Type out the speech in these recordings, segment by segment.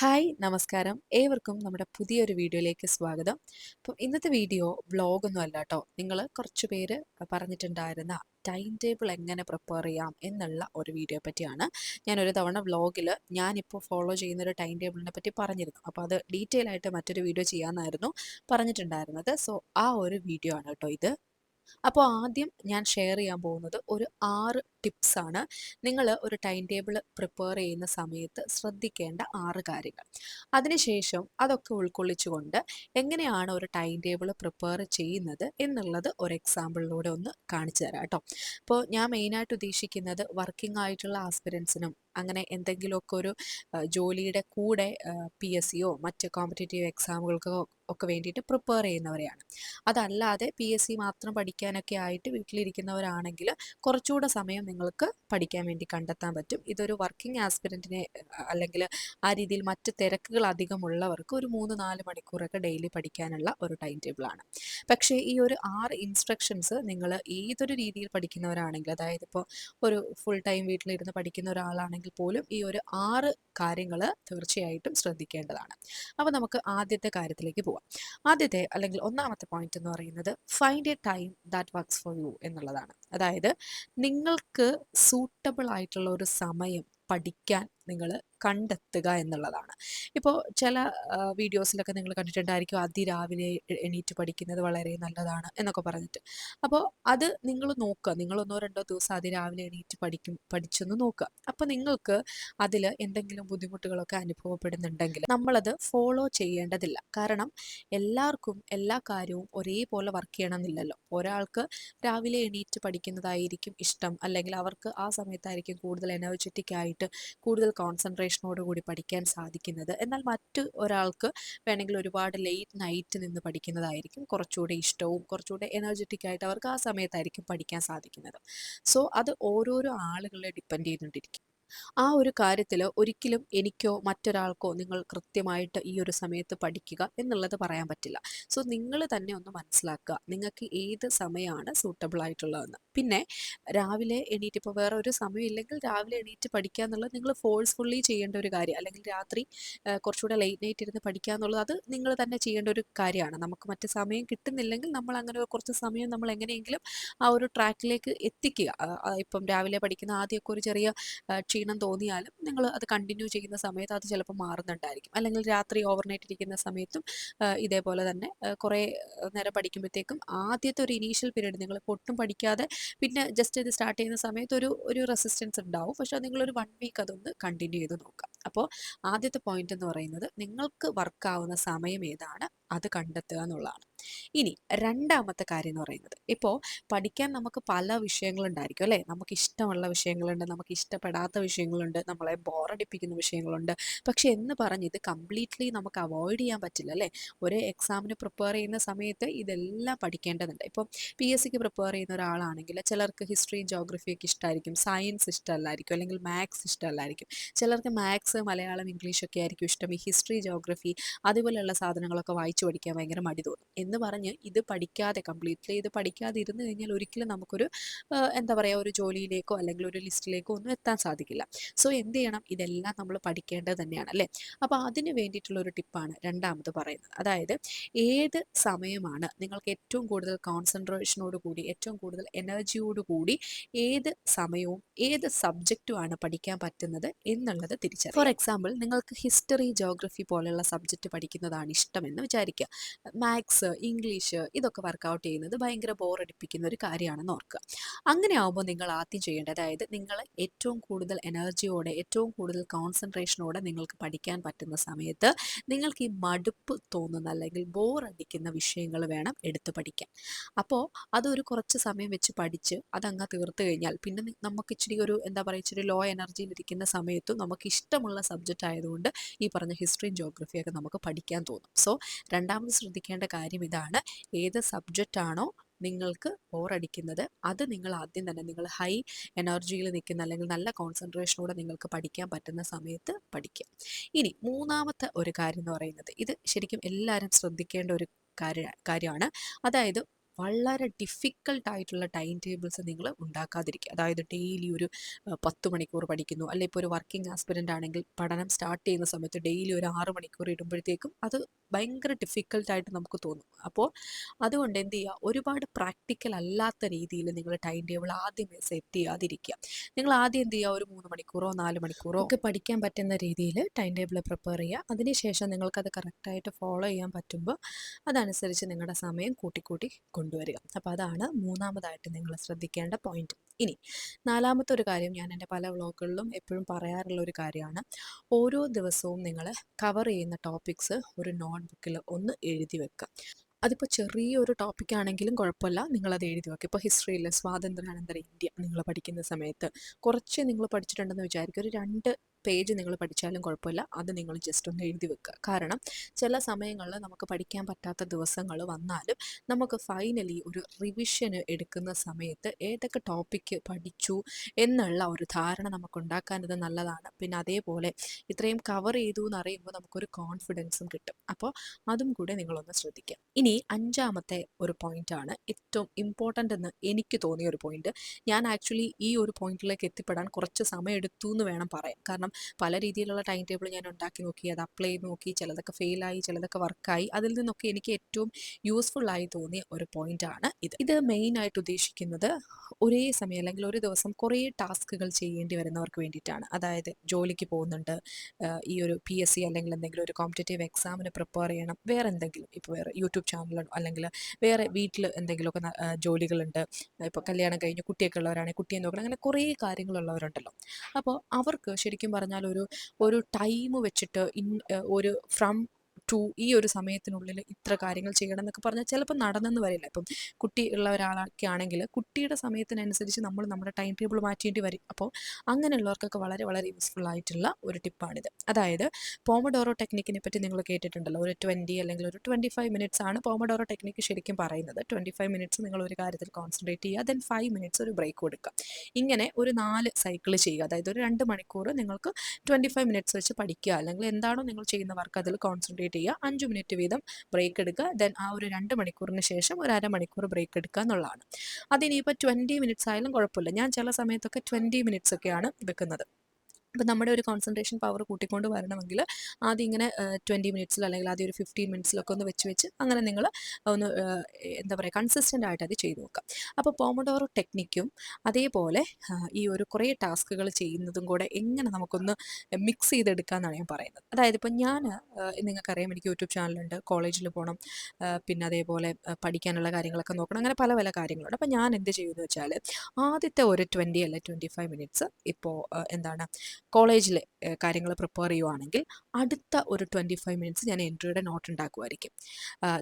Hi നമസ്കാരം. ഏവർക്കും നമ്മുടെ പുതിയൊരു വീഡിയോയിലേക്ക് സ്വാഗതം. അപ്പം ഇന്നത്തെ വീഡിയോ വ്ളോഗൊന്നും അല്ല കേട്ടോ നിങ്ങൾ കുറച്ച് പേര് പറഞ്ഞിട്ടുണ്ടായിരുന്ന ടൈം ടേബിൾ എങ്ങനെ പ്രിപ്പയർ ചെയ്യാം എന്നുള്ള ഒരു വീഡിയോ പറ്റിയാണ് ഞാൻ ഒരു തവണ വ്ളോഗിൽ ഞാനിപ്പോൾ ഫോളോ ചെയ്യുന്ന ഒരു ടൈം ടേബിളിനെ പറ്റി പറഞ്ഞിരുന്നു. അപ്പോൾ അത് ഡീറ്റെയിൽ ആയിട്ട് മറ്റൊരു വീഡിയോ ചെയ്യാമെന്നായിരുന്നു പറഞ്ഞിട്ടുണ്ടായിരുന്നത്. സോ ആ ഒരു വീഡിയോ ആണ് കേട്ടോ ഇത്. അപ്പോൾ ആദ്യം ഞാൻ ഷെയർ ചെയ്യാൻ പോകുന്നത് ഒരു ആറ് ടിപ്സ് ആണ് നിങ്ങൾ ഒരു ടൈം ടേബിൾ പ്രിപ്പയർ ചെയ്യുന്ന സമയത്ത് ശ്രദ്ധിക്കേണ്ട ആറ് കാര്യങ്ങൾ. അതിനുശേഷം അതൊക്കെ ഉൾക്കൊള്ളിച്ചുകൊണ്ട് എങ്ങനെയാണ് ഒരു ടൈം ടേബിൾ പ്രിപ്പയർ ചെയ്യുന്നത് എന്നുള്ളത് ഒരു എക്സാമ്പിളിലൂടെ ഒന്ന് കാണിച്ചു തരാം കേട്ടോ. അപ്പോൾ ഞാൻ മെയിനായിട്ട് ഉദ്ദേശിക്കുന്നത് വർക്കിംഗ് ആയിട്ടുള്ള ആസ്പിരൻസിനും അങ്ങനെ എന്തെങ്കിലുമൊക്കെ ഒരു ജോലിയുടെ കൂടെ പി എസ് സിയോ മറ്റ് കോമ്പറ്റേറ്റീവ് എക്സാമുകൾക്കോ ഒക്കെ വേണ്ടിയിട്ട് പ്രിപ്പയർ ചെയ്യുന്നവരെയാണ്. അതല്ലാതെ പി എസ് സി മാത്രം പഠിക്കാനൊക്കെ ആയിട്ട് വീട്ടിലിരിക്കുന്നവരാണെങ്കിൽ കുറച്ചുകൂടെ സമയം നിങ്ങൾക്ക് പഠിക്കാൻ വേണ്ടി കണ്ടെത്താൻ പറ്റും. ഇതൊരു വർക്കിംഗ് ആസ്പിരന്റിനെ അല്ലെങ്കിൽ ആ രീതിയിൽ മറ്റ് തിരക്കുകൾ അധികമുള്ളവർക്ക് ഒരു മൂന്ന് നാല് മണിക്കൂറൊക്കെ ഡെയിലി പഠിക്കാനുള്ള ഒരു ടൈം ടേബിളാണ് പക്ഷേ ഈ ഒരു ആറ് ഇൻസ്ട്രക്ഷൻസ് നിങ്ങൾ ഏതൊരു രീതിയിൽ പഠിക്കുന്നവരാണെങ്കിൽ അതായത് ഇപ്പോൾ ഒരു ഫുൾ ടൈം വീട്ടിലിരുന്ന് പഠിക്കുന്ന ഒരാളാണെങ്കിൽ പോലും ഈ ഒരു ആറ് കാര്യങ്ങൾ തീർച്ചയായിട്ടും ശ്രദ്ധിക്കേണ്ടതാണ്. അപ്പോൾ നമുക്ക് ആദ്യത്തെ കാര്യത്തിലേക്ക് പോവാം. ആദ്യത്തെ അല്ലെങ്കിൽ ഒന്നാമത്തെ പോയിന്റ് എന്ന് പറയുന്നത് find a time that works for you എന്നുള്ളതാണ്. അതായത് നിങ്ങൾക്ക് സൂട്ടബിൾ ആയിട്ടുള്ള ഒരു സമയം പഠിക്കാൻ നിങ്ങൾ കണ്ടെത്തുക എന്നുള്ളതാണ്. ഇപ്പോൾ ചില വീഡിയോസിലൊക്കെ നിങ്ങൾ കണ്ടിട്ടുണ്ടായിരിക്കും അതിരാവിലെ എണീറ്റ് പഠിക്കുന്നത് വളരെ നല്ലതാണ് എന്നൊക്കെ പറഞ്ഞിട്ട്. അപ്പോൾ അത് നിങ്ങൾ നോക്കുക. നിങ്ങൾ ഒന്നോ രണ്ടോ ദിവസം അതിരാവിലെ എണീറ്റ് പഠിക്കും പഠിച്ചൊന്ന് നോക്കുക. അപ്പോൾ നിങ്ങൾക്ക് അതിൽ എന്തെങ്കിലും ബുദ്ധിമുട്ടുകളൊക്കെ അനുഭവപ്പെടുന്നുണ്ടെങ്കിൽ നമ്മളത് ഫോളോ ചെയ്യേണ്ടതില്ല. കാരണം എല്ലാവർക്കും എല്ലാ കാര്യവും ഒരേപോലെ വർക്ക് ചെയ്യണമെന്നില്ലല്ലോ. ഒരാൾക്ക് രാവിലെ എണീറ്റ് പഠിക്കുന്നതായിരിക്കും ഇഷ്ടം. അല്ലെങ്കിൽ അവർക്ക് ആ സമയത്തായിരിക്കും കൂടുതൽ എനർജറ്റിക് ആയിട്ട് കൂടുതൽ കോൺസെൻട്രേഷനോട് കൂടി പഠിക്കാൻ സാധിക്കുന്നത്. എന്നാൽ മറ്റു ഒരാൾക്ക് വേണമെങ്കിൽ ഒരുപാട് ലേറ്റ് നൈറ്റ് നിന്ന് പഠിക്കുന്നതായിരിക്കും. കുറച്ചുകൂടെ ഇഷ്ടവും കുറച്ചുകൂടെ എനർജറ്റിക് ആയിട്ട് അവർക്ക് ആ സമയത്തായിരിക്കും പഠിക്കാൻ സാധിക്കുന്നത്. സോ അത് ഓരോരോ ആളുകളെ ഡിപ്പെൻഡ് ചെയ്തുകൊണ്ടിരിക്കും. ആ ഒരു കാര്യത്തിൽ ഒരിക്കലും എനിക്കോ മറ്റൊരാൾക്കോ നിങ്ങൾ കൃത്യമായിട്ട് ഈ ഒരു സമയത്ത് പഠിക്കുക എന്നുള്ളത് പറയാൻ പറ്റില്ല. സോ നിങ്ങൾ തന്നെ ഒന്ന് മനസ്സിലാക്കുക നിങ്ങൾക്ക് ഏത് സമയമാണ് സൂട്ടബിൾ ആയിട്ടുള്ളതെന്ന്. പിന്നെ രാവിലെ എണീറ്റ് ഇപ്പോൾ വേറെ ഒരു സമയം ഇല്ലെങ്കിൽ രാവിലെ എണീറ്റ് പഠിക്കുക എന്നുള്ളത് നിങ്ങൾ ഫോഴ്സ്ഫുള്ളി ചെയ്യേണ്ട ഒരു കാര്യം. അല്ലെങ്കിൽ രാത്രി കുറച്ചുകൂടെ ലേറ്റ് നൈറ്റ് ഇരുന്ന് പഠിക്കുക എന്നുള്ളത് അത് നിങ്ങൾ തന്നെ ചെയ്യേണ്ട ഒരു കാര്യമാണ്. നമുക്ക് മറ്റ് സമയം കിട്ടുന്നില്ലെങ്കിൽ നമ്മൾ അങ്ങനെ കുറച്ച് സമയം നമ്മൾ എങ്ങനെയെങ്കിലും ആ ഒരു ട്രാക്കിലേക്ക് എത്തിക്കുക. ഇപ്പം രാവിലെ പഠിക്കുന്ന ആദ്യമൊക്കെ ഒരു ചെറിയ ക്ഷീണം തോന്നിയാലും നിങ്ങൾ അത് കണ്ടിന്യൂ ചെയ്യുന്ന സമയത്ത് അത് ചിലപ്പോൾ മാറുന്നുണ്ടായിരിക്കും. അല്ലെങ്കിൽ രാത്രി ഓവർനൈറ്റ് ഇരിക്കുന്ന സമയത്തും ഇതേപോലെ തന്നെ കുറേ നേരം പഠിക്കുമ്പോഴത്തേക്കും ആദ്യത്തെ ഒരു ഇനീഷ്യൽ പീരീഡ് നിങ്ങൾ ഒട്ടും പഠിക്കാതെ പിന്നെ ജസ്റ്റ് ഇത് സ്റ്റാർട്ട് ചെയ്യുന്ന സമയത്ത് ഒരു ഒരു റെസിസ്റ്റൻസ് ഉണ്ടാവും. പക്ഷേ നിങ്ങളൊരു വൺ വീക്ക് അതൊന്ന് കണ്ടിന്യൂ ചെയ്ത് നോക്കാം. അപ്പോൾ ആദ്യത്തെ പോയിന്റ് എന്ന് പറയുന്നത് നിങ്ങൾക്ക് വർക്കാവുന്ന സമയം ഏതാണ്? അത് കണ്ടെത്തുക എന്നുള്ളതാണ്. ഇനി രണ്ടാമത്തെ കാര്യം എന്ന് പറയുന്നത്. ഇപ്പോൾ പഠിക്കാൻ നമുക്ക് പല വിഷയങ്ങളുണ്ടായിരിക്കും അല്ലേ? നമുക്ക് ഇഷ്ടമുള്ള വിഷയങ്ങളുണ്ട് നമുക്ക് ഇഷ്ടപ്പെടാത്ത വിഷയങ്ങളുണ്ട് നമ്മളെ ബോറടിപ്പിക്കുന്ന വിഷയങ്ങളുണ്ട്. പക്ഷെ എന്ന് പറഞ്ഞ് ഇത് കംപ്ലീറ്റ്ലി നമുക്ക് അവോയ്ഡ് ചെയ്യാൻ പറ്റില്ല അല്ലേ? ഒരു എക്സാമിന് പ്രിപ്പയർ ചെയ്യുന്ന സമയത്ത് ഇതെല്ലാം പഠിക്കേണ്ടതുണ്ട്. ഇപ്പോൾ പി എസ് സിക്ക് പ്രിപ്പയർ ചെയ്യുന്ന ഒരാളാണെങ്കിൽ ചിലർക്ക് ഹിസ്റ്ററി ജോഗ്രഫിയൊക്കെ ഇഷ്ടമായിരിക്കും സയൻസ് ഇഷ്ടമല്ലായിരിക്കും. അല്ലെങ്കിൽ മാത്സ് ഇഷ്ടമല്ലായിരിക്കും. ചിലർക്ക് മാത്സ് മലയാളം ഇംഗ്ലീഷൊക്കെ ആയിരിക്കും ഇഷ്ടം. ഈ ഹിസ്റ്ററി ജോഗ്രഫി അതുപോലെയുള്ള സാധനങ്ങളൊക്കെ വായിച്ചു പഠിക്കാൻ ഭയങ്കര മടി തോന്നും. എന്ന് പറഞ്ഞ് ഇത് പഠിക്കാതെ കംപ്ലീറ്റ്ലി ഇത് പഠിക്കാതെ ഇരുന്ന് കഴിഞ്ഞാൽ ഒരിക്കലും നമുക്കൊരു എന്താ പറയുക ഒരു ജോലിയിലേക്കോ അല്ലെങ്കിൽ ഒരു ലിസ്റ്റിലേക്കോ ഒന്നും എത്താൻ സാധിക്കില്ല. സോ എന്ത് ചെയ്യണം? ഇതെല്ലാം നമ്മൾ പഠിക്കേണ്ടത് തന്നെയാണ് അല്ലേ? അപ്പോൾ അതിന് വേണ്ടിയിട്ടുള്ള ഒരു ടിപ്പാണ് രണ്ടാമത് പറയുന്നത്. അതായത് ഏത് സമയമാണ് നിങ്ങൾക്ക് ഏറ്റവും കൂടുതൽ കോൺസെൻട്രേഷനോട് കൂടി ഏറ്റവും കൂടുതൽ എനർജിയോട് കൂടി ഏത് സമയവും ഏത് സബ്ജക്റ്റുമാണ് പഠിക്കാൻ പറ്റുന്നത് എന്നുള്ളത് തിരിച്ചറിയും ഫോർ എക്സാമ്പിൾ നിങ്ങൾക്ക് ഹിസ്റ്ററി ജോഗ്രഫി പോലെയുള്ള സബ്ജക്റ്റ് പഠിക്കുന്നതാണ് ഇഷ്ടമെന്ന് വിചാരിക്കുക. മാത്സ് ഇംഗ്ലീഷ് ഇതൊക്കെ വർക്കൗട്ട് ചെയ്യുന്നത് ഭയങ്കര ബോറടിപ്പിക്കുന്ന ഒരു കാര്യമാണെന്ന് ഓർക്കുക. അങ്ങനെ ആകുമ്പോൾ നിങ്ങൾ ആദ്യം ചെയ്യേണ്ടത് അതായത് നിങ്ങൾ ഏറ്റവും കൂടുതൽ എനർജിയോടെ ഏറ്റവും കൂടുതൽ കോൺസെൻട്രേഷനോടെ നിങ്ങൾക്ക് പഠിക്കാൻ പറ്റുന്ന സമയത്ത് നിങ്ങൾക്ക് ഈ മടുപ്പ് തോന്നുന്ന അല്ലെങ്കിൽ ബോറടിക്കുന്ന വിഷയങ്ങൾ വേണം എടുത്ത് പഠിക്കാൻ. അപ്പോൾ അതൊരു കുറച്ച് സമയം വെച്ച് പഠിച്ച് അതങ്ങ് തീർത്ത് കഴിഞ്ഞാൽ പിന്നെ നമുക്ക് ഇച്ചിരി ഒരു എന്താ പറയുക ഇച്ചിരി ലോ എനർജിയിൽ ഇരിക്കുന്ന സമയത്തും നമുക്ക് ഇഷ്ടമുള്ള സബ്ജക്റ്റ് ആയതുകൊണ്ട് ഈ പറഞ്ഞ ഹിസ്റ്ററിയും ജോഗ്രഫിയൊക്കെ നമുക്ക് പഠിക്കാൻ തോന്നും. സോ രണ്ടാമത് ശ്രദ്ധിക്കേണ്ട കാര്യം ഇതാണ്. ഏത് സബ്ജക്റ്റ് ആണോ നിങ്ങൾക്ക് ബോറടിക്കുന്നത് അത് നിങ്ങൾ ആദ്യം തന്നെ നിങ്ങൾ ഹൈ എനർജിയിൽ നിൽക്കുന്ന അല്ലെങ്കിൽ നല്ല കോൺസെൻട്രേഷനോടെ നിങ്ങൾക്ക് പഠിക്കാൻ പറ്റുന്ന സമയത്ത് പഠിക്കുക. ഇനി മൂന്നാമത്തെ ഒരു കാര്യം എന്ന് പറയുന്നത് ഇത് ശരിക്കും എല്ലാവരും ശ്രദ്ധിക്കേണ്ട ഒരു കാര്യ കാര്യമാണ്. അതായത് വളരെ ഡിഫിക്കൽട്ട് ആയിട്ടുള്ള ടൈം ടേബിൾസ് നിങ്ങൾ ഉണ്ടാക്കാതിരിക്കുക. അതായത് ഡെയിലി ഒരു പത്ത് മണിക്കൂർ പഠിക്കുന്നു. അല്ലെങ്കിൽ ഇപ്പോൾ ഒരു വർക്കിംഗ് ആസ്പിരന്റ് ആണെങ്കിൽ പഠനം സ്റ്റാർട്ട് ചെയ്യുന്ന സമയത്ത് ഡെയിലി ഒരു ആറ് മണിക്കൂർ ഇടുമ്പോഴത്തേക്കും അത് ഭയങ്കര ഡിഫിക്കൽട്ടായിട്ട് നമുക്ക് തോന്നും. അപ്പോൾ അതുകൊണ്ട് എന്ത് ചെയ്യുക ഒരുപാട് പ്രാക്ടിക്കൽ അല്ലാത്ത രീതിയിൽ നിങ്ങൾ ടൈം ടേബിൾ ആദ്യം സെറ്റ് ചെയ്യാതിരിക്കുക. നിങ്ങൾ ആദ്യം എന്ത് ചെയ്യുക ഒരു മൂന്ന് മണിക്കൂറോ നാല് മണിക്കൂറോ ഒക്കെ പഠിക്കാൻ പറ്റുന്ന രീതിയിൽ ടൈം ടേബിൾ പ്രിപ്പയർ ചെയ്യുക. അതിനുശേഷം നിങ്ങൾക്കത് കറക്റ്റായിട്ട് ഫോളോ ചെയ്യാൻ പറ്റുമ്പോൾ അതനുസരിച്ച് നിങ്ങളുടെ സമയം കൂട്ടിക്കൂട്ടി കൊണ്ടുവരിക. അപ്പോൾ അതാണ് മൂന്നാമതായിട്ട് നിങ്ങൾ ശ്രദ്ധിക്കേണ്ട പോയിന്റ് ഇനി നാലാമത്തെ ഒരു കാര്യം ഞാൻ എന്റെ പല വ്ളോഗുകളിലും എപ്പോഴും പറയാറുള്ള ഒരു കാര്യമാണ്. ഓരോ ദിവസവും നിങ്ങൾ കവർ ചെയ്യുന്ന ടോപ്പിക്സ് ഒരു നോട്ട് ബുക്കിൽ ഒന്ന് എഴുതി വെക്കുക. അതിപ്പോൾ ചെറിയൊരു ടോപ്പിക് ആണെങ്കിലും കുഴപ്പമില്ല നിങ്ങളത് എഴുതി വെക്കുക. ഇപ്പോൾ ഹിസ്റ്ററിയിൽ സ്വാതന്ത്ര്യാനന്തര ഇന്ത്യ നിങ്ങൾ പഠിക്കുന്ന സമയത്ത് കുറച്ച് നിങ്ങൾ പഠിച്ചിട്ടുണ്ടെന്ന് വിചാരിക്കുക. ഒരു രണ്ട് പേജ് നിങ്ങൾ പഠിച്ചാലും കുഴപ്പമില്ല. അത് നിങ്ങൾ ജസ്റ്റ് ഒന്ന് എഴുതി വെക്കുക. കാരണം ചില സമയങ്ങളിൽ നമുക്ക് പഠിക്കാൻ പറ്റാത്ത ദിവസങ്ങൾ വന്നാലും നമുക്ക് ഫൈനലി ഒരു റിവിഷന് എടുക്കുന്ന സമയത്ത് ഏതൊക്കെ ടോപ്പിക്ക് പഠിച്ചു എന്നുള്ള ഒരു ധാരണ നമുക്ക് ഉണ്ടാക്കാനത് നല്ലതാണ്. പിന്നെ അതേപോലെ ഇത്രയും കവർ ചെയ്തു എന്ന് അറിയുമ്പോൾ നമുക്കൊരു കോൺഫിഡൻസും കിട്ടും. അപ്പോൾ അതും കൂടെ നിങ്ങളൊന്ന് ശ്രദ്ധിക്കുക. ഇനി അഞ്ചാമത്തെ ഒരു പോയിന്റാണ് ഏറ്റവും ഇമ്പോർട്ടന്റ് എന്ന് എനിക്ക് തോന്നിയ ഒരു പോയിന്റ് ഞാൻ ആക്ച്വലി ഈ ഒരു പോയിന്റിലേക്ക് എത്തിപ്പെടാൻ കുറച്ച് സമയം എടുത്തു എന്ന് വേണം പറയാം കാരണം പല രീതിയിലുള്ള ടൈം ടേബിൾ ഞാൻ ഉണ്ടാക്കി നോക്കി അത് അപ്ലൈ ചെയ്ത് നോക്കി ചിലതൊക്കെ ഫെയിലായി ചിലതൊക്കെ വർക്കായി അതിൽ നിന്നൊക്കെ എനിക്ക് ഏറ്റവും യൂസ്ഫുൾ ആയി തോന്നിയ ഒരു പോയിന്റ് ആണ് ഇത്. ഇത് മെയിനായിട്ട് ഉദ്ദേശിക്കുന്നത് ഒരേ സമയം അല്ലെങ്കിൽ ഒരു ദിവസം കുറേ ടാസ്കുകൾ ചെയ്യേണ്ടി വരുന്നവർക്ക് വേണ്ടിയിട്ടാണ്. അതായത് ജോലിക്ക് പോകുന്നുണ്ട് ഈ ഒരു പി എസ് സി അല്ലെങ്കിൽ എന്തെങ്കിലും ഒരു കോമ്പറ്റേറ്റീവ് എക്സാമിന് പ്രിപ്പയർ ചെയ്യണം വേറെ എന്തെങ്കിലും ഇപ്പോൾ വേറെ യൂട്യൂബ് ചാനലോ അല്ലെങ്കിൽ വേറെ വീട്ടിൽ എന്തെങ്കിലുമൊക്കെ ജോലികളുണ്ട്. ഇപ്പോൾ കല്യാണം കഴിഞ്ഞ് കുട്ടിയൊക്കെ ഉള്ളവരാണെങ്കിൽ കുട്ടിയെ നോക്കണം അങ്ങനെ കുറേ കാര്യങ്ങളുള്ളവരുണ്ടല്ലോ അപ്പോൾ അവർക്ക് ശരിക്കും പറഞ്ഞാൽ ഒരു ഒരു ടൈം വെച്ചിട്ട് ഇൻ ഒരു ഫ്രം ടു ഈ ഒരു സമയത്തിനുള്ളിൽ ഇത്ര കാര്യങ്ങൾ ചെയ്യണം എന്നൊക്കെ പറഞ്ഞാൽ ചിലപ്പോൾ നടന്നെന്ന് വരില്ല. ഇപ്പം കുട്ടി ഉള്ള ഒരാളൊക്കെ ആണെങ്കിൽ കുട്ടിയുടെ സമയത്തിനനുസരിച്ച് നമ്മൾ നമ്മുടെ ടൈം ടേബിൾ മാറ്റേണ്ടി വരും. അപ്പോൾ അങ്ങനെയുള്ളവർക്കൊക്കെ വളരെ വളരെ യൂസ്ഫുൾ ആയിട്ടുള്ള ഒരു ടിപ്പാണിത് അതായത് പോമഡോറോ ടെക്നിക്കിനെ പറ്റി നിങ്ങൾ കേട്ടിട്ടുണ്ടല്ലോ. ഒരു ട്വന്റി അല്ലെങ്കിൽ ഒരു ട്വന്റി ഫൈവ് മിനിറ്റ്സ് ആണ് പോമഡോറോ ടെക്നിക്ക് ശരിക്കും പറയുന്നത്. ട്വന്റി ഫൈവ് മിനിറ്റ്സ് നിങ്ങൾ ഒരു കാര്യത്തിൽ കോൺസെൻട്രേറ്റ് ചെയ്യുക ദെൻ ഫൈവ് മിനിറ്റ്സ് ഒരു ബ്രേക്ക് കൊടുക്കുക. ഇങ്ങനെ ഒരു നാല് സൈക്കിൾ ചെയ്യുക. അതായത് ഒരു രണ്ട് മണിക്കൂർ നിങ്ങൾക്ക് ട്വന്റി ഫൈവ് മിനിറ്റ്സ് വെച്ച് പഠിക്കുക. അല്ലെങ്കിൽ എന്താണോ നിങ്ങൾ ചെയ്യുന്ന വർക്ക് അതിൽ കോൺസെൻട്രേറ്റ് ചെയ്യുക. അഞ്ച് മിനിറ്റ് വീതം ബ്രേക്ക് എടുക്കുക. ദെൻ ആ ഒരു രണ്ട് മണിക്കൂറിന് ശേഷം ഒരു അരമണിക്കൂർ ബ്രേക്ക് എടുക്കുക എന്നുള്ളതാണ്. അതിനിപ്പോൾ ട്വന്റി മിനിറ്റ്സ് ആയാലും കുഴപ്പമില്ല. ഞാൻ ചില സമയത്തൊക്കെ ട്വന്റി മിനിറ്റ്സ് ഒക്കെയാണ് വെക്കുന്നത്. അപ്പോൾ നമ്മുടെ ഒരു കോൺസെൻട്രേഷൻ പവർ കൂട്ടിക്കൊണ്ട് വരണമെങ്കിൽ ആദ്യം ഇങ്ങനെ ട്വന്റി മിനിറ്റ്സിൽ അല്ലെങ്കിൽ ആദ്യം ഒരു ഫിഫ്റ്റീൻ മിനിറ്റ്സിലൊക്കെ ഒന്ന് വെച്ച് വെച്ച് അങ്ങനെ നിങ്ങൾ ഒന്ന് എന്താ പറയുക കൺസിസ്റ്റന്റ് ആയിട്ട് അത് ചെയ്തു നോക്കാം അപ്പോൾ പോമഡോറോ ടെക്നിക്കും അതേപോലെ ഈ ഒരു കുറേ ടാസ്കുകൾ ചെയ്യുന്നതും കൂടെ എങ്ങനെ നമുക്കൊന്ന് മിക്സ് ചെയ്തെടുക്കാമെന്നാണ് ഞാൻ പറയുന്നത്. അതായത് ഇപ്പം ഞാൻ നിങ്ങൾക്കറിയാം എനിക്ക് യൂട്യൂബ് ചാനലുണ്ട്. കോളേജിൽ പോകണം പിന്നെ അതേപോലെ പഠിക്കാനുള്ള കാര്യങ്ങളൊക്കെ നോക്കണം. അങ്ങനെ പല പല കാര്യങ്ങളുണ്ട്. അപ്പോൾ ഞാൻ എന്ത് ചെയ്യുമെന്ന് വെച്ചാൽ ആദ്യത്തെ ഒരു ട്വന്റി അല്ലെ ട്വന്റി ഫൈവ് മിനിറ്റ്സ് ഇപ്പോൾ എന്താണ് കോളേജിലെ കാര്യങ്ങൾ പ്രിപ്പയർ ചെയ്യുവാണെങ്കിൽ അടുത്ത ഒരു ട്വന്റി ഫൈവ് മിനിറ്റ്സ് ഞാൻ എൻട്രിയുടെ നോട്ട് ഉണ്ടാക്കുമായിരിക്കും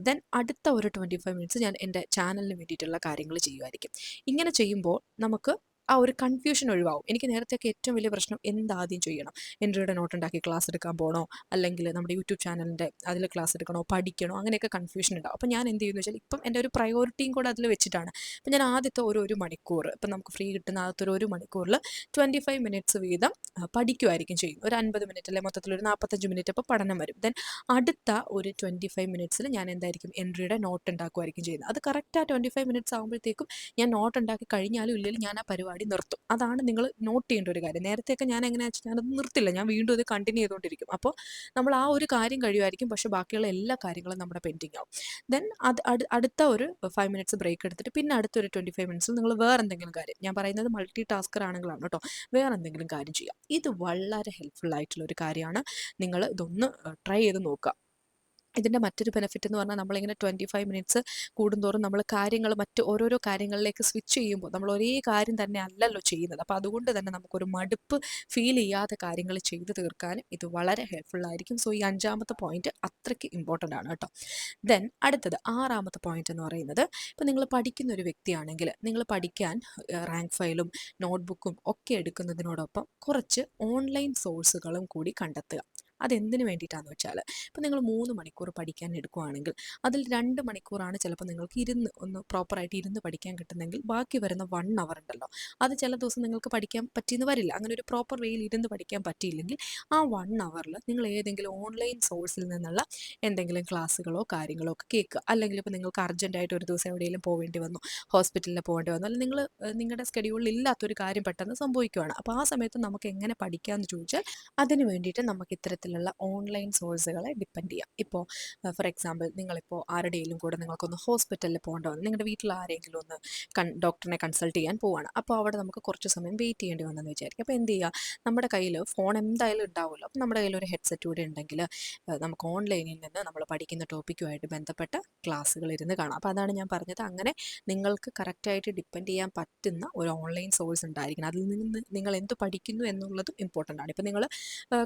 ദെൻ അടുത്ത ഒരു ട്വന്റി ഫൈവ് മിനിറ്റ്സ് ഞാൻ എന്റെ ചാനലിന് വേണ്ടിയിട്ടുള്ള കാര്യങ്ങൾ ചെയ്യുമായിരിക്കും ഇങ്ങനെ ചെയ്യുമ്പോൾ നമുക്ക് ആ ഒരു കൺഫ്യൂഷൻ ഒഴിവാകും എനിക്ക് നേരത്തെയൊക്കെ ഏറ്റവും വലിയ പ്രശ്നം എന്താദ്യം ചെയ്യണം? എൻട്രിയുടെ നോട്ട് ഉണ്ടാക്കി ക്ലാസ് എടുക്കാൻ പോകണോ അല്ലെങ്കിൽ നമ്മുടെ യൂട്യൂബ് ചാനലിന്റെ അതിൽ ക്ലാസ് എടുക്കണോ? പഠിക്കണോ? അങ്ങനെയൊക്കെ കൺഫ്യൂഷൻ ഉണ്ടാവും. അപ്പോൾ ഞാൻ എന്ത് ചെയ്യുന്നു വെച്ചാൽ ഇപ്പം എന്റെ ഒരു പ്രയോറിറ്റിയും കൂടെ അതിൽ വെച്ചിട്ടാണ്. അപ്പം ഞാൻ ആദ്യത്തെ ഒരു ഒരു മണിക്കൂർ ഇപ്പം നമുക്ക് ഫ്രീ കിട്ടുന്ന ആദ്യത്തെ ഒരു ഒരു മണിക്കൂറിൽ ട്വന്റി ഫൈവ് മിനിറ്റ്സ് വീതം പഠിക്കുമായിരിക്കും ചെയ്യും. ഒരു അൻപത് മിനിറ്റ് അല്ലെങ്കിൽ മൊത്തത്തിൽ ഒരു നാൽപ്പത്തഞ്ച് മിനിറ്റ് അപ്പോൾ പഠനം വരും. ദെൻ അടുത്ത ഒരു ട്വന്റി ഫൈവ് മിനിറ്റ്സിൽ ഞാൻ എന്തായിരിക്കും? എൻട്രിയുടെ നോട്ട് ഉണ്ടാക്കുമായിരിക്കും ചെയ്യുന്നത്. അത് കറക്റ്റ് ആ ട്വന്റി ഫൈവ് മിനിറ്റ്സ് ആകുമ്പോഴത്തേക്കും ഞാൻ നോട്ട് ഉണ്ടാക്കി കഴിഞ്ഞാലും ഇല്ലെങ്കിൽ ഞാൻ ആ പരിപാടി പരിപാടി നിർത്തും. അതാണ് നിങ്ങൾ നോട്ട് ചെയ്യേണ്ട ഒരു കാര്യം. നേരത്തെയൊക്കെ ഞാൻ എങ്ങനെയാ വെച്ചാൽ ഞാനത് നിർത്തില്ല. ഞാൻ വീണ്ടും അത് കണ്ടിന്യൂ ചെയ്തുകൊണ്ടിരിക്കും. അപ്പോൾ നമ്മൾ ആ ഒരു കാര്യം കഴിയുമായിരിക്കും. പക്ഷേ ബാക്കിയുള്ള എല്ലാ കാര്യങ്ങളും നമ്മുടെ പെൻഡിങ് ആവും. ദെൻ അത് അടുത്ത ഒരു ഫൈവ് മിനിറ്റ്സ് ബ്രേക്ക് എടുത്തിട്ട് പിന്നെ അടുത്തൊരു ട്വന്റി ഫൈവ് മിനിറ്റ്സിൽ നിങ്ങൾ വേറെ എന്തെങ്കിലും കാര്യം. ഞാൻ പറയുന്നത് മൾട്ടി ടാസ്കർ ആണെങ്കിലാണ് കേട്ടോ. വേറെ എന്തെങ്കിലും കാര്യം ചെയ്യാം. ഇത് വളരെ ഹെൽപ്ഫുൾ ആയിട്ടുള്ള ഒരു കാര്യമാണ്. നിങ്ങൾ ഇതൊന്ന് ട്രൈ ചെയ്ത് നോക്കുക. ഇതിന്റെ മറ്റൊരു ബെനിഫിറ്റ് എന്ന് പറഞ്ഞാൽ നമ്മളിങ്ങനെ ട്വന്റി ഫൈവ് മിനിറ്റ്സ് കൂടുന്തോറും നമ്മൾ കാര്യങ്ങൾ മറ്റ് ഓരോരോ കാര്യങ്ങളിലേക്ക് സ്വിച്ച് ചെയ്യുമ്പോൾ നമ്മൾ ഒരേ കാര്യം തന്നെ അല്ലല്ലോ ചെയ്യുന്നത്. അപ്പോൾ അതുകൊണ്ട് തന്നെ നമുക്കൊരു മടുപ്പ് ഫീൽ ചെയ്യാതെ കാര്യങ്ങൾ ചെയ്തു തീർക്കാനും ഇത് വളരെ ഹെൽപ്ഫുൾ ആയിരിക്കും. സോ ഈ അഞ്ചാമത്തെ പോയിന്റ് അത്രയ്ക്ക് ഇമ്പോർട്ടന്റ് ആണ് കേട്ടോ. ദെൻ അടുത്തത് ആറാമത്തെ പോയിന്റ് എന്ന് പറയുന്നത് ഇപ്പോൾ നിങ്ങൾ പഠിക്കുന്ന ഒരു വ്യക്തിയാണെങ്കിൽ നിങ്ങൾ പഠിക്കാൻ റാങ്ക് ഫയലും നോട്ട്ബുക്കും ഒക്കെ എടുക്കുന്നതിനോടൊപ്പം കുറച്ച് ഓൺലൈൻ സോഴ്സുകളും കൂടി കണ്ടെത്തുക. അതെന്തിനു വേണ്ടിയിട്ടാണെന്ന് വെച്ചാൽ ഇപ്പോൾ നിങ്ങൾ മൂന്ന് മണിക്കൂർ പഠിക്കാൻ എടുക്കുകയാണെങ്കിൽ അതിൽ രണ്ട് മണിക്കൂറാണ് ചിലപ്പോൾ നിങ്ങൾക്ക് ഇരുന്ന് ഒന്ന് പ്രോപ്പറായിട്ട് ഇരുന്ന് പഠിക്കാൻ കിട്ടുന്നെങ്കിൽ ബാക്കി വരുന്ന വൺ അവർ ഉണ്ടല്ലോ അത് ചില ദിവസം നിങ്ങൾക്ക് പഠിക്കാൻ പറ്റിയെന്ന് വരില്ല. അങ്ങനെ ഒരു പ്രോപ്പർ വേയിൽ ഇരുന്ന് പഠിക്കാൻ പറ്റിയില്ലെങ്കിൽ ആ വൺ അവറിൽ നിങ്ങൾ ഏതെങ്കിലും ഓൺലൈൻ സോഴ്സിൽ നിന്നുള്ള എന്തെങ്കിലും ക്ലാസ്സുകളോ കാര്യങ്ങളോ ഒക്കെ കേൾക്കുക. അല്ലെങ്കിൽ ഇപ്പോൾ നിങ്ങൾക്ക് അർജന്റായിട്ട് ഒരു ദിവസം എവിടെയെങ്കിലും പോവേണ്ടി വന്നു ഹോസ്പിറ്റലിൽ പോകേണ്ടി വന്നു അല്ലെങ്കിൽ നിങ്ങൾ നിങ്ങളുടെ സ്കെഡ്യൂളിൽ ഇല്ലാത്തൊരു കാര്യം പെട്ടെന്ന് സംഭവിക്കുകയാണ് അപ്പോൾ ആ സമയത്ത് നമുക്ക് എങ്ങനെ പഠിക്കാമെന്ന് ചോദിച്ചാൽ അതിന് വേണ്ടിയിട്ട് നമുക്ക് ഇത്തരത്തിലുള്ള ഓൺലൈൻ സോഴ്സുകളെ ഡിപ്പെൻഡ് ചെയ്യാം. ഇപ്പോൾ ഫോർ എക്സാമ്പിൾ നിങ്ങളിപ്പോൾ ആരുടെയെങ്കിലും കൂടെ നിങ്ങൾക്കൊന്ന് ഹോസ്പിറ്റലിൽ പോകേണ്ട വന്നു നിങ്ങളുടെ വീട്ടിൽ ആരെങ്കിലും ഒന്ന് കൺ ഡോക്ടറിനെ കൺസൾട്ട് ചെയ്യാൻ പോവാണ്. അപ്പോൾ അവിടെ നമുക്ക് കുറച്ച് സമയം വെയിറ്റ് ചെയ്യേണ്ടി വന്നെന്ന് വിചാരിക്കും. അപ്പോൾ എന്ത് ചെയ്യുക നമ്മുടെ കയ്യിൽ ഫോൺ എന്തായാലും ഉണ്ടാവുമല്ലോ. അപ്പോൾ നമ്മുടെ കയ്യിൽ ഒരു ഹെഡ്സെറ്റ് കൂടെ ഉണ്ടെങ്കിൽ നമുക്ക് ഓൺലൈനിൽ നിന്ന് നമ്മൾ പഠിക്കുന്ന ടോപ്പിക്കുമായിട്ട് ബന്ധപ്പെട്ട ക്ലാസ്സുകൾ ഇരുന്ന് കാണാം. അപ്പോൾ അതാണ് ഞാൻ പറഞ്ഞത്. അങ്ങനെ നിങ്ങൾക്ക് കറക്റ്റായിട്ട് ഡിപ്പെൻഡ് ചെയ്യാൻ പറ്റുന്ന ഒരു ഓൺലൈൻ സോഴ്സ് ഉണ്ടായിരിക്കണം. അതിൽ നിന്ന് നിങ്ങൾ എന്ത് പഠിക്കുന്നു എന്നുള്ളതും ഇമ്പോർട്ടന്റ് ആണ്. ഇപ്പോൾ നിങ്ങൾ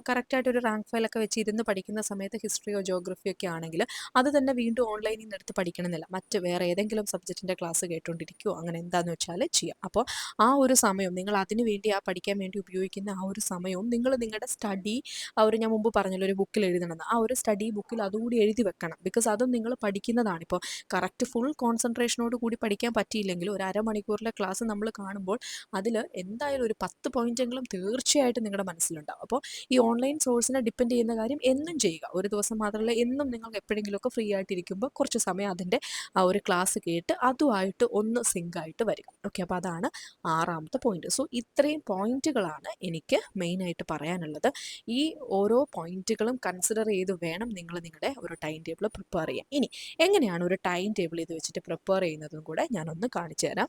കറക്റ്റായിട്ട് ഒരു റാങ്ക് ഫയലൊക്കെ വെച്ച് ഇരുന്ന് പഠിക്കുന്ന സമയത്ത് ഹിസ്റ്ററിയോ ജോഗ്രഫിയോ ഒക്കെ ആണെങ്കിൽ അത് തന്നെ വീണ്ടും ഓൺലൈനിൽ നിന്ന് എടുത്ത് പഠിക്കണമെന്നില്ല. മറ്റ് വേറെ ഏതെങ്കിലും സബ്ജക്റ്റിന്റെ ക്ലാസ് കേട്ടുകൊണ്ടിരിക്കുകയോ അങ്ങനെ എന്താണെന്ന് വെച്ചാൽ ചെയ്യാം. അപ്പോൾ ആ ഒരു സമയം നിങ്ങൾ അതിന് വേണ്ടി ആ പഠിക്കാൻ വേണ്ടി ഉപയോഗിക്കുന്ന ആ ഒരു സമയവും നിങ്ങൾ നിങ്ങളുടെ സ്റ്റഡി ആ ഒരു ഞാൻ മുമ്പ് പറഞ്ഞല്ലോ ഒരു ബുക്കിൽ എഴുതണമെന്ന് ആ ഒരു സ്റ്റഡി ബുക്കിൽ അതുകൂടി എഴുതി വെക്കണം. ബിക്കോസ് അതും നിങ്ങൾ പഠിക്കുന്നതാണ്. ഇപ്പോൾ കറക്റ്റ് ഫുൾ കോൺസെൻട്രേഷനോട് കൂടി പഠിക്കാൻ പറ്റിയില്ലെങ്കിൽ ഒരു അരമണിക്കൂറിലെ ക്ലാസ് നമ്മൾ കാണുമ്പോൾ അതിൽ എന്തായാലും ഒരു പത്ത് പോയിന്റെങ്കിലും തീർച്ചയായിട്ടും നിങ്ങളുടെ മനസ്സിലുണ്ടാവും. അപ്പോൾ ഈ ഓൺലൈൻ സോഴ്സിനെ ഡിപ്പെൻഡ് ചെയ്യുന്ന കാര്യം എന്നും ചെയ്യുക. ഒരു ദിവസം മാത്രമല്ല എന്നും നിങ്ങൾക്ക് എപ്പോഴെങ്കിലുമൊക്കെ ഫ്രീ ആയിട്ടിരിക്കുമ്പോൾ കുറച്ച് സമയം അതിന്റെ ആ ഒരു ക്ലാസ് കേട്ട് അതുമായിട്ട് ഒന്ന് സിങ്ക് ആയിട്ട് വരിക. ഓക്കെ അപ്പോൾ അതാണ് ആറാമത്തെ പോയിന്റ് സോ ഇത്രയും പോയിന്റുകളാണ് എനിക്ക് മെയിൻ ആയിട്ട് പറയാനുള്ളത്. ഈ ഓരോ പോയിന്റുകളും കൺസിഡർ ചെയ്ത് വേണം നിങ്ങൾ നിങ്ങളുടെ ഒരു ടൈം ടേബിൾ പ്രിപ്പയർ ചെയ്യാം ഇനി എങ്ങനെയാണ് ഒരു ടൈം ടേബിൾ ഇത് വെച്ചിട്ട് പ്രിപ്പയർ ചെയ്യുന്നതും കൂടെ ഞാനൊന്ന് കാണിച്ചു തരാം.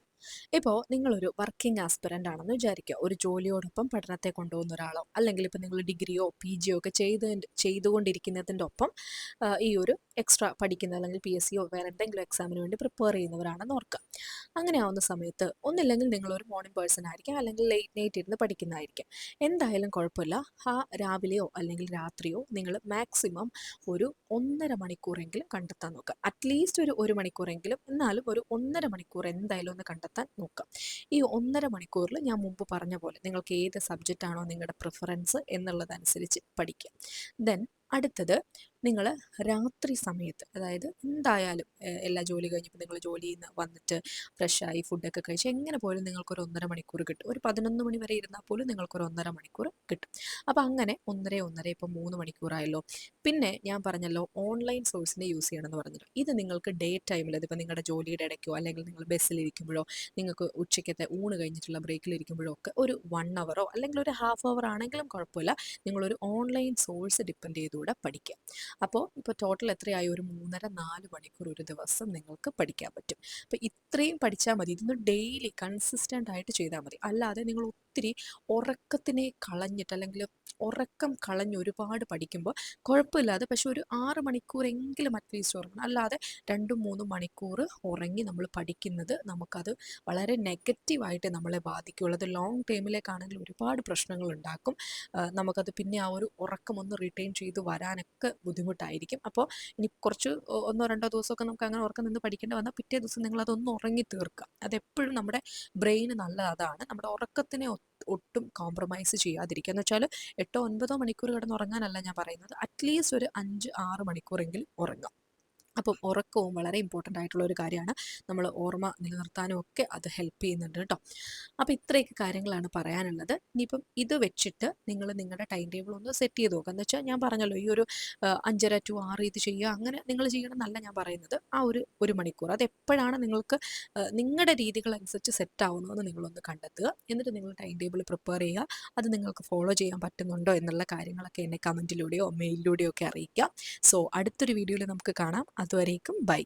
ഇപ്പോൾ നിങ്ങളൊരു വർക്കിംഗ് ആസ്പിറന്റ് ആണെന്ന് വിചാരിക്കുക. ഒരു ജോലിയോടൊപ്പം പഠനത്തെ കൊണ്ടുപോകുന്ന ഒരാളോ അല്ലെങ്കിൽ ഇപ്പോൾ നിങ്ങൾ ഡിഗ്രിയോ പി ജിയോ ഒക്കെ ചെയ്ത് ചെയ്തുകൊണ്ടിരിക്കുന്നതിന്റെ ഒപ്പം ഈ ഒരു എക്സ്ട്രാ പഠിക്കുന്ന അല്ലെങ്കിൽ പി എസ് സിയോ വേറെ എന്തെങ്കിലും എക്സാമിന് വേണ്ടി പ്രിപ്പയർ ചെയ്യുന്നവരാണെന്ന് ഓർക്കുക. അങ്ങനെ ആവുന്ന സമയത്ത് ഒന്നില്ലെങ്കിൽ നിങ്ങളൊരു മോർണിംഗ് പേഴ്സൺ ആയിരിക്കും അല്ലെങ്കിൽ ലേറ്റ് നൈറ്റ് ഇരുന്ന് പഠിക്കുന്നതായിരിക്കും. എന്തായാലും കുഴപ്പമില്ല. ആ രാവിലെയോ അല്ലെങ്കിൽ രാത്രിയോ നിങ്ങൾ മാക്സിമം ഒരു ഒന്നര മണിക്കൂറെങ്കിലും കണ്ടെത്താൻ നോക്കുക. അറ്റ്ലീസ്റ്റ് ഒരു ഒരു മണിക്കൂറെങ്കിലും എന്നാലും ഒരു ഒന്നര മണിക്കൂർ എന്തായാലും ഒന്ന് കണ്ടെത്താൻ നോക്കുക. ഈ ഒന്നര മണിക്കൂറിൽ ഞാൻ മുമ്പ് പറഞ്ഞ പോലെ നിങ്ങൾക്ക് ഏത് സബ്ജക്റ്റാണോ നിങ്ങളുടെ പ്രിഫറൻസ് എന്നുള്ളതനുസരിച്ച് പഠിക്കുക. ദെൻ അടുത്തത് നിങ്ങൾ രാത്രി സമയത്ത് അതായത് എന്തായാലും എല്ലാ ജോലി കഴിഞ്ഞപ്പോൾ നിങ്ങൾ ജോലിയിൽ നിന്ന് വന്നിട്ട് ഫ്രഷായി ഫുഡൊക്കെ കഴിച്ച് എങ്ങനെ പോലും നിങ്ങൾക്കൊരു ഒന്നര മണിക്കൂർ കിട്ടും. ഒരു പതിനൊന്ന് മണി വരെ ഇരുന്നാൽ പോലും നിങ്ങൾക്കൊരു ഒന്നര മണിക്കൂർ കിട്ടും. അപ്പോൾ അങ്ങനെ ഒന്നര ഒന്നര ഇപ്പോൾ മൂന്ന് മണിക്കൂറായല്ലോ. പിന്നെ ഞാൻ പറഞ്ഞല്ലോ ഓൺലൈൻ സോഴ്സിനെ യൂസ് ചെയ്യണമെന്ന് പറഞ്ഞല്ലോ ഇത് നിങ്ങൾക്ക് ഡേ ടൈമിൽ ഇതിപ്പോൾ നിങ്ങളുടെ ജോലിയുടെ ഇടയ്ക്കോ അല്ലെങ്കിൽ നിങ്ങൾ ബസ്സിലിരിക്കുമ്പോഴോ നിങ്ങൾക്ക് ഉച്ചയ്ക്കത്തെ ഊണ് കഴിഞ്ഞിട്ടുള്ള ബ്രേക്കിലിരിക്കുമ്പോഴോ ഒക്കെ ഒരു വൺ അവറോ അല്ലെങ്കിൽ ഒരു ഹാഫ് അവർ ആണെങ്കിലും കുഴപ്പമില്ല. നിങ്ങളൊരു ഓൺലൈൻ സോഴ്സ് ഡിപ്പെൻഡ് ചെയ്തുകൂടെ പഠിക്കാം. അപ്പോൾ ഇപ്പോൾ ടോട്ടൽ എത്രയായി? ഒരു മൂന്നര നാല് മണിക്കൂർ ഒരു ദിവസം നിങ്ങൾക്ക് പഠിക്കാൻ പറ്റും. അപ്പോൾ ഇത്രയും പഠിച്ചാൽ മതി. ഇതൊന്ന് ഡെയിലി കൺസിസ്റ്റന്റ് ആയിട്ട് ചെയ്താൽ മതി. അല്ലാതെ നിങ്ങൾ ഒത്തിരി ഉറക്കത്തിനെ കളഞ്ഞിട്ട് അല്ലെങ്കിൽ ഉറക്കം കളഞ്ഞ് ഒരുപാട് പഠിക്കുമ്പോൾ കുഴപ്പമില്ലാതെ പക്ഷെ ഒരു ആറ് മണിക്കൂറെങ്കിലും അറ്റ്ലീസ്റ്റ് ഉറങ്ങണം. അല്ലാതെ രണ്ടും മൂന്നും മണിക്കൂർ ഉറങ്ങി നമ്മൾ പഠിക്കുന്നത് നമുക്കത് വളരെ നെഗറ്റീവായിട്ട് നമ്മളെ ബാധിക്കുള്ളൂ അത് ലോങ് ടൈമിലേക്കാണെങ്കിൽ ഒരുപാട് പ്രശ്നങ്ങൾ ഉണ്ടാക്കും. നമുക്കത് പിന്നെ ആ ഒരു ഉറക്കം ഒന്ന് റിട്ടേൺ ചെയ്ത് വരാനൊക്കെ ബുദ്ധിമുട്ടായിരിക്കും. അപ്പോൾ ഇനി കുറച്ച് ഒന്നോ രണ്ടോ ദിവസമൊക്കെ നമുക്ക് അങ്ങനെ ഉറക്കം നിന്ന് പഠിക്കേണ്ടി വന്നാൽ പിറ്റേ ദിവസം നിങ്ങൾ അതൊന്ന് ഉറങ്ങി തീർക്കുക. അതെപ്പോഴും നമ്മുടെ ബ്രെയിന് നല്ലത് അതാണ്. നമ്മുടെ ഉറക്കത്തിനെ ഒട്ടും കോംപ്രമൈസ് ചെയ്യാതിരിക്കുക. എന്ന് വെച്ചാൽ എട്ടോ ഒൻപതോ മണിക്കൂർ കിടന്ന് ഉറങ്ങാനല്ല ഞാൻ പറയുന്നത്. അറ്റ്ലീസ്റ്റ് ഒരു അഞ്ച് ആറ് മണിക്കൂറെങ്കിലും ഉറങ്ങാം. അപ്പം ഉറക്കവും വളരെ ഇമ്പോർട്ടന്റ് ആയിട്ടുള്ള ഒരു കാര്യമാണ്. നമ്മൾ ഓർമ്മ നിലനിർത്താനും ഒക്കെ അത് ഹെൽപ്പ് ചെയ്യുന്നുണ്ട് കേട്ടോ. അപ്പോൾ ഇത്രയൊക്കെ കാര്യങ്ങളാണ് പറയാനുള്ളത്. ഇനിയിപ്പം ഇത് വെച്ചിട്ട് നിങ്ങൾ നിങ്ങളുടെ ടൈം ടേബിൾ ഒന്ന് സെറ്റ് ചെയ്ത് നോക്കുക. എന്ന് വെച്ചാൽ ഞാൻ പറഞ്ഞല്ലോ ഈ ഒരു അഞ്ചര ടു ആറ് ഇത് ചെയ്യുക. അങ്ങനെ നിങ്ങൾ ചെയ്യണം എന്നല്ല ഞാൻ പറയുന്നത്. ആ ഒരു ഒരു മണിക്കൂർ. അത് എപ്പോഴാണ് നിങ്ങൾക്ക് നിങ്ങളുടെ രീതികൾ അനുസരിച്ച് സെറ്റ് ആവുന്നതെന്ന് നിങ്ങളൊന്ന് കണ്ടെത്തുക. എന്നിട്ട് നിങ്ങൾ ടൈം ടേബിൾ പ്രിപ്പയർ ചെയ്യുക. അത് നിങ്ങൾക്ക് ഫോളോ ചെയ്യാൻ പറ്റുന്നുണ്ടോ എന്നുള്ള കാര്യങ്ങളൊക്കെ എന്നെ കമന്റിലൂടെയോ മെയിലിലൂടെയോ ഒക്കെ അറിയിക്കുക സോ അടുത്തൊരു വീഡിയോയിൽ നമുക്ക് കാണാം. അതുവരേക്കും ബൈ.